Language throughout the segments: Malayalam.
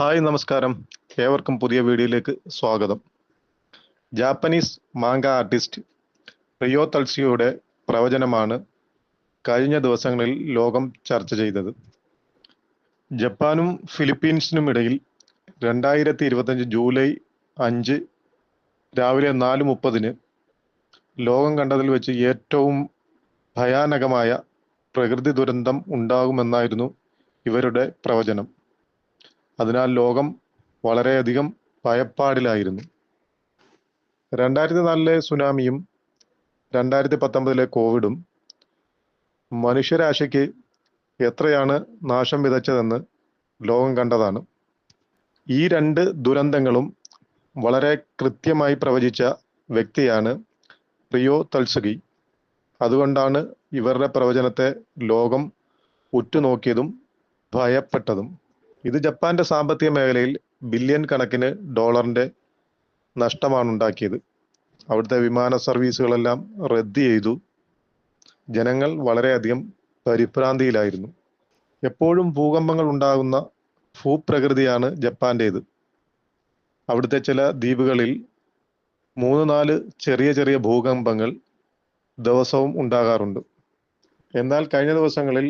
ഹായ് നമസ്കാരം. ഏവർക്കും പുതിയ വീഡിയോയിലേക്ക് സ്വാഗതം. ജാപ്പനീസ് മാങ്ക ആർട്ടിസ്റ്റ് റിയോ തൾസിയുടെ പ്രവചനമാണ് കഴിഞ്ഞ ദിവസങ്ങളിൽ ലോകം ചർച്ച ചെയ്തത്. ജപ്പാനും ഫിലിപ്പീൻസിനും ഇടയിൽ രണ്ടായിരത്തി ഇരുപത്തഞ്ച് ജൂലൈ അഞ്ച് രാവിലെ നാല് മുപ്പതിന് ലോകം കണ്ടതിൽ വെച്ച് ഏറ്റവും ഭയാനകമായ പ്രകൃതി ദുരന്തം ഉണ്ടാകുമെന്നായിരുന്നു ഇവരുടെ പ്രവചനം. അതിനാൽ ലോകം വളരെയധികം ഭയപ്പാടിലായിരുന്നു. രണ്ടായിരത്തി നാലിലെ സുനാമിയും രണ്ടായിരത്തി പത്തൊമ്പതിലെ കോവിഡും മനുഷ്യരാശിക്ക് എത്രയാണ് നാശം വിതച്ചതെന്ന് ലോകം കണ്ടതാണ്. ഈ രണ്ട് ദുരന്തങ്ങളും വളരെ കൃത്യമായി പ്രവചിച്ച വ്യക്തിയാണ് പ്രിയോ തൽസഗി. അതുകൊണ്ടാണ് ഇവരുടെ പ്രവചനത്തെ ലോകം ഉറ്റുനോക്കിയതും ഭയപ്പെട്ടതും. ഇത് ജപ്പാന്റെ സാമ്പത്തിക മേഖലയിൽ ബില്യൺ കണക്കിന് ഡോളറിന്റെ നഷ്ടമാണ് ഉണ്ടാക്കിയത് അവിടുത്തെ വിമാന സർവീസുകളെല്ലാം റദ്ദ് ചെയ്തു. ജനങ്ങൾ വളരെയധികം പരിഭ്രാന്തിയിലായിരുന്നു. എപ്പോഴും ഭൂകമ്പങ്ങൾ ഉണ്ടാകുന്ന ഭൂപ്രകൃതിയാണ് ജപ്പാന്റേത് അവിടുത്തെ ചില ദ്വീപുകളിൽ മൂന്ന് നാല് ചെറിയ ചെറിയ ഭൂകമ്പങ്ങൾ ദിവസവും ഉണ്ടാകാറുണ്ട്. എന്നാൽ കഴിഞ്ഞ ദിവസങ്ങളിൽ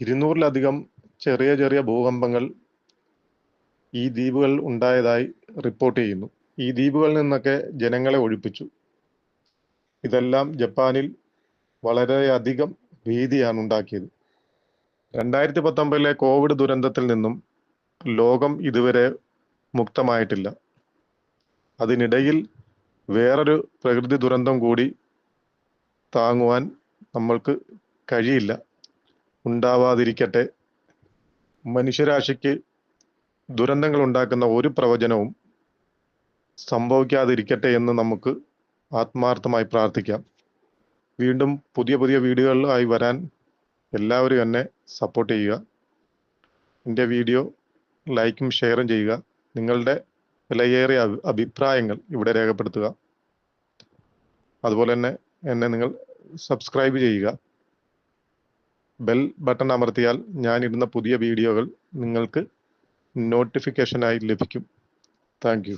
ഇരുന്നൂറിലധികം ചെറിയ ചെറിയ ഭൂകമ്പങ്ങൾ ഈ ദ്വീപുകൾ ഉണ്ടായതായി റിപ്പോർട്ട് ചെയ്യുന്നു. ഈ ദ്വീപുകളിൽ നിന്നൊക്കെ ജനങ്ങളെ ഒഴിപ്പിച്ചു. ഇതെല്ലാം ജപ്പാനിൽ വളരെയധികം ഭീതിയാണ് ഉണ്ടാക്കിയത്. രണ്ടായിരത്തി പത്തൊമ്പതിലെ കോവിഡ് ദുരന്തത്തിൽ നിന്നും ലോകം ഇതുവരെ മുക്തമായിട്ടില്ല. അതിനിടയിൽ വേറൊരു പ്രകൃതി ദുരന്തം കൂടി താങ്ങുവാൻ നമ്മൾക്ക് കഴിയില്ല. ഉണ്ടാവാതിരിക്കട്ടെ മനുഷ്യരാശിക്ക് ദുരന്തങ്ങൾ ഉണ്ടാക്കുന്ന ഒരു പ്രവചനവും സംഭവിക്കാതിരിക്കട്ടെ എന്ന് നമുക്ക് ആത്മാർത്ഥമായി പ്രാർത്ഥിക്കാം. വീണ്ടും പുതിയ പുതിയ വീഡിയോകളിലായി വരാൻ എല്ലാവരും എന്നെ സപ്പോർട്ട് ചെയ്യുക. എന്റെ വീഡിയോ ലൈക്കും ഷെയറും ചെയ്യുക. നിങ്ങളുടെ വിലയേറിയ അഭിപ്രായങ്ങൾ ഇവിടെ രേഖപ്പെടുത്തുക. അതുപോലെ തന്നെ എന്നെ നിങ്ങൾ സബ്സ്ക്രൈബ് ചെയ്യുക. ബെൽ ബട്ടൺ അമർത്തിയാൽ ഞാൻ ഇടുന്ന പുതിയ വീഡിയോകൾ നിങ്ങൾക്ക് നോട്ടിഫിക്കേഷനായി ലഭിക്കും. താങ്ക്